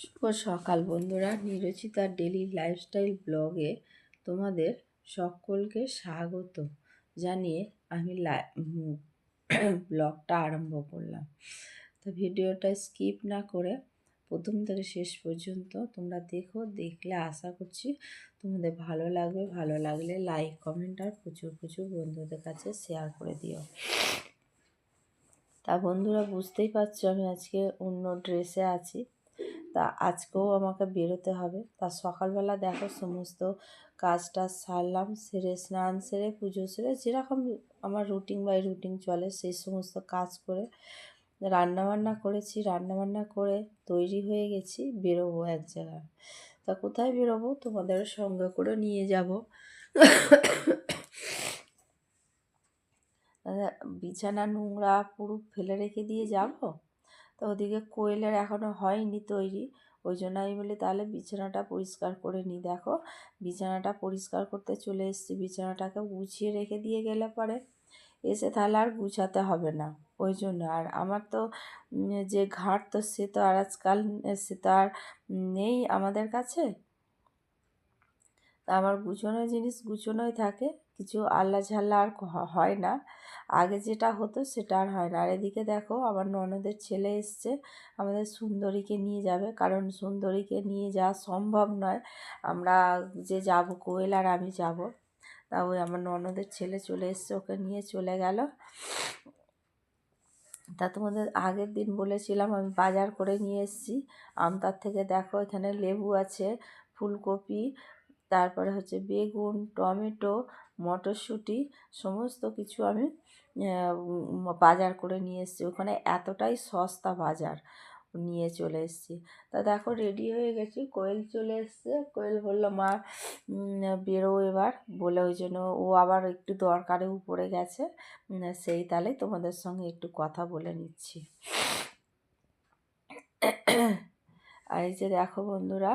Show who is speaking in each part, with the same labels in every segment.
Speaker 1: শুভ সকাল বন্ধুরা, নিরচিতার daily lifestyle ব্লগে তোমাদের সকলকে স্বাগত। জানিয়ে আমি ব্লগটা আরম্ভ করলাম। তো ভিডিওটা স্কিপ না করে প্রথম থেকে শেষ পর্যন্ত তোমরা দেখো, দেখলে আশা করছি তোমাদের ভালো লাগবে। ভালো লাগলে লাইক কমেন্ট আর প্রচুর প্রচুর বন্ধুদের কাছে শেয়ার করে দিও। তা বন্ধুরা, বুঝতেই পারছ আমি আজকে অন্য ড্রেসে আছি। তা আজকেও আমাকে বেরোতে হবে। তা সকালবেলা দেখো সমস্ত কাজটা সারলাম, সেরে স্নান সেরে, পুজো সেরে, যেরকম আমার রুটিন বাই রুটিন চলে সেই সমস্ত কাজ করে রান্নাবান্না করেছি। রান্নাবান্না করে তৈরি হয়ে গেছি, বেরোবো এক জায়গায়। তা কোথায় বেরোবো? তোমাদের সঙ্গে করে নিয়ে যাব। বিছানা, নোংরা পুরো ফেলে রেখে দিয়ে যাব? তো ওদিকে কোয়েলের এখনও হয়নি তৈরি। ওই জন্য আমি বলি, তাহলে বিছানাটা পরিষ্কার করে নিই দেখো, বিছানাটা পরিষ্কার করতে চলে এসেছি। বিছানাটাকে গুছিয়ে রেখে দিয়ে গেলে পরে এসে তাহলে আর গুছাতে হবে না। ওই জন্য আর আমার তো যে ঘাট তো সে তো আর আজকাল, সে তো আর নেই আমাদের কাছে। তা আমার গুছোনো জিনিস গুছোনোই থাকে। কিছু আল্লা ঝাল্লা আর হয় না। আগে যেটা হতো সেটা আর হয় না। আর এদিকে দেখো আমার ননদের ছেলে এসছে, আমাদের সুন্দরীকে নিয়ে যাবে। কারণ সুন্দরীকে নিয়ে যাওয়া সম্ভব নয়। আমরা যে যাব কোয়েল আর আমি যাব। তা ওই আমার ননদের ছেলে চলে এসছে, ওকে নিয়ে চলে গেল। তা তোমাদের আগের দিন বলেছিলাম আমি বাজার করে নিয়ে এসেছি। আমতার থেকে দেখো এখানে লেবু আছে, ফুলকপি তারপরে হচ্ছে বেগুন, টমেটো, মটরশুঁটি, সমস্ত কিছু আমি বাজার করে নিয়ে এসেছি। ওখানে এতটাই সস্তা বাজার নিয়ে চলে এসেছি। তা দেখো রেডি হয়ে গেছি। কোয়েল চলে এসছে। কোয়েল বলল, মা বেরো এবার। বলে ওই জন্য ও আবার একটু দরকারে উপরে গেছে। সেই তালে তোমাদের সঙ্গে একটু কথা বলে নিচ্ছি। আর এই যে দেখো বন্ধুরা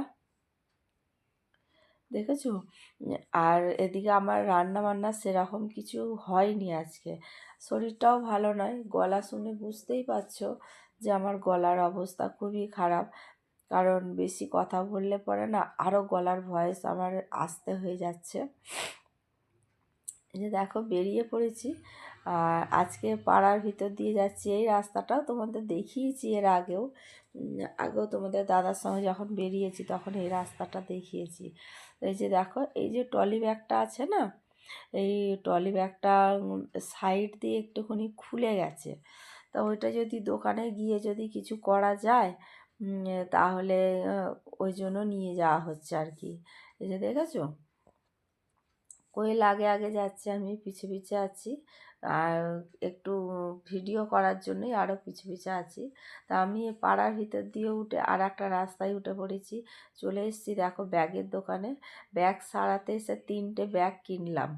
Speaker 1: দেখেছ? আর এদিকে আমার রান্না বান্না সেরকম কিছু হয়নি আজকে। শরীরটাও ভালো নয়, গলা শুনে বুঝতেই পারছ যে আমার গলার অবস্থা খুবই খারাপ। কারণ বেশি কথা বললে পরে না আরও গলার ভয়েস আমার আসতে হয়ে যাচ্ছে। যে দেখো বেরিয়ে পড়েছি। আর আজকে পাড়ার ভিতর দিয়ে যাচ্ছি। এই রাস্তাটাও তোমাদের দেখিয়েছি এর আগেও। আগেও তোমাদের দাদার সঙ্গে যখন বেরিয়েছি তখন এই রাস্তাটা দেখিয়েছি। এই যে দেখো, এই যে ট্রলি ব্যাগটা আছে না? এই ট্রলি ব্যাগটা সাইড দিয়ে একটুখানি খুলে গেছে। তা ওইটা যদি দোকানে গিয়ে যদি কিছু করা যায় তাহলে ওই জন্য নিয়ে যাওয়া হচ্ছে আর কি। এই যে দেখেছ? কোয়েল আগে আগে যাচ্ছে, আমি পিছে পিছে আছি। আর একটু ভিডিও করার জন্যই আরও পিছু পিছু আছি। তা আমি পাড়ার ভিতর দিয়ে উঠে আর একটা রাস্তায় উঠে পড়েছি। চলে এসেছি দেখো ব্যাগের দোকানে। ব্যাগ সারাতে এসে তিনটে ব্যাগ কিনলাম।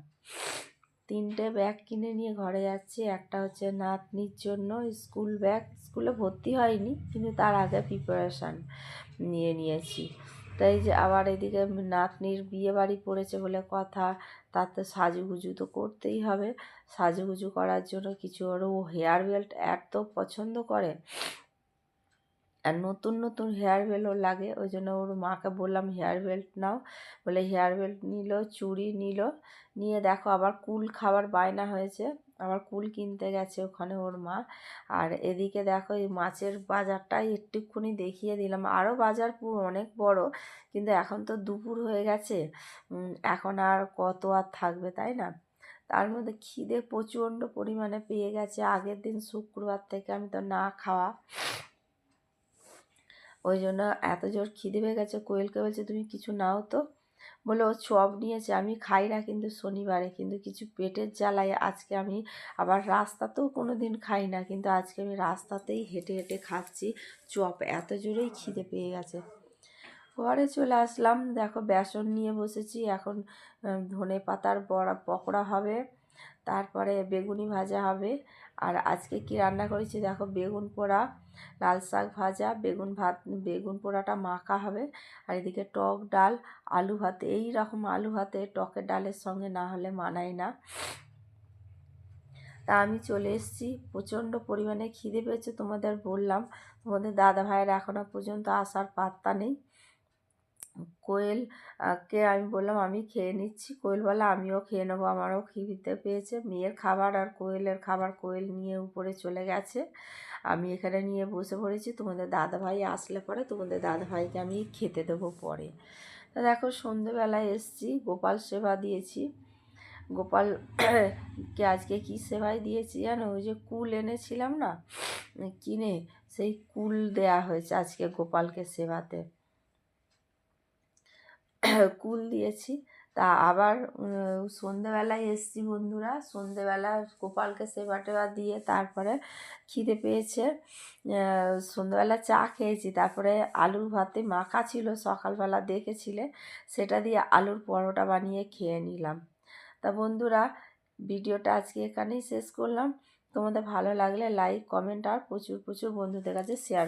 Speaker 1: তিনটে ব্যাগ কিনে নিয়ে ঘরে যাচ্ছি। একটা হচ্ছে নাতনির জন্য স্কুল ব্যাগ। স্কুলে ভর্তি হয়নি, কিন্তু তার আগে প্রিপারেশান নিয়ে নিয়েছি। তাই যে আবার এদিকে নাতনির বিয়ে বাড়ি পড়েছে বলে কথা, তার তো সাজুগুজু তো করতেই হবে। সাজুগুজু করার জন্য কিছু আরও হেয়ার বেল্ট এত পছন্দ করে। আর নতুন নতুন হেয়ার বেল্টও লাগে, ওই জন্য ওর মাকে বললাম হেয়ার বেল্ট নাও। বলে হেয়ার বেল্ট নিল, চুড়ি নিল। নিয়ে দেখো আবার কুল খাবার বায়না হয়েছে। আবার কুল কিনতে গেছে ওখানে ওর মা। আর এদিকে দেখো এই মাছের বাজারটাই একটুক্ষণি দেখিয়ে দিলাম। আরও বাজার পুরো অনেক বড়, কিন্তু এখন তো দুপুর হয়ে গেছে। এখন আর কত আর থাকবে, তাই না? তার মধ্যে খিদে প্রচণ্ড পরিমাণে পেয়ে গেছে। আগের দিন শুক্রবার থেকে আমি তো না খাওয়া। ওই জন্য এত জোর খিদে পেয়ে গেছে। কোয়েলকে বলছে, তুমি কিছু নাও তো। বলে ও চপ নিয়েছে, আমি খাই না কিন্তু শনিবারে, কিন্তু কিছু পেটের জ্বালায় আজকে আমি আবার রাস্তাতেও কোনো দিন খাই না, কিন্তু আজকে আমি রাস্তাতেই হেঁটে হেঁটে খাচ্ছি চপ, এত জোরেই খিদে পেয়ে গেছে। ঘরে চলে আসলাম, দেখো বেসন নিয়ে বসেছি, এখন ধনে পাতার বড়া, পকোড়া হবে। তারপরে বেগুনি ভাজা হবে। আর আজকে কি রান্না করেছি দেখো, বেগুন পোড়া, লাল শাক ভাজা, বেগুন ভাত, বেগুন পোড়াটা মাখা হবে। আর এদিকে টক ডাল, আলু ভাত, এই রকম আলু ভাতে টকের ডালের সঙ্গে না হলে মানায় না। তা আমি চলে এসেছি, প্রচণ্ড পরিমাণে খিদে পেয়েছে তোমাদের বললাম। তোমাদের দাদা ভাইয়ের এখনও পর্যন্ত আসার পাত্তা নেই। কোয়েল কে আমি বললাম, আমি খেয়ে নিচ্ছি। কোয়েল বলে আমিও খেয়ে নেব, আমারও খিদে পেয়েছে। মেয়ের খাবার আর কোয়েলের খাবার, কোয়েল নিয়ে উপরে চলে গেছে। আমি এখানে নিয়ে বসে পড়েছি। তোমাদের দাদা ভাই আসলে পরে, তোমাদের দাদা ভাইকে আমি খেতে দেবো পরে। দেখো, সন্ধেবেলায় এসছি, গোপাল সেবা দিয়েছি। গোপাল কে আজকে কী সেবাই দিয়েছি জানো? ওই যে কুল এনেছিলাম না, কিনে, সেই কুল দেয়া হয়েছে আজকে গোপালকে সেবাতে। কুল দিয়েছি। তা আবার সন্ধেবেলায় এসছি বন্ধুরা। সন্ধেবেলা গোপালকে সেবা টেবা দিয়ে তারপরে খিদে পেয়েছে। সন্ধেবেলা চা খেয়েছি। তারপরে আলুর ভাতে মাখা ছিল, সকালবেলা দেখেছিলে। সেটা দিয়ে আলুর পরোটা বানিয়ে খেয়ে নিলাম। তা বন্ধুরা, ভিডিওটা আজকে এখানেই শেষ করলাম। তোমাদের ভালো লাগলে লাইক কমেন্ট আর প্রচুর প্রচুর বন্ধুদের কাছে শেয়ার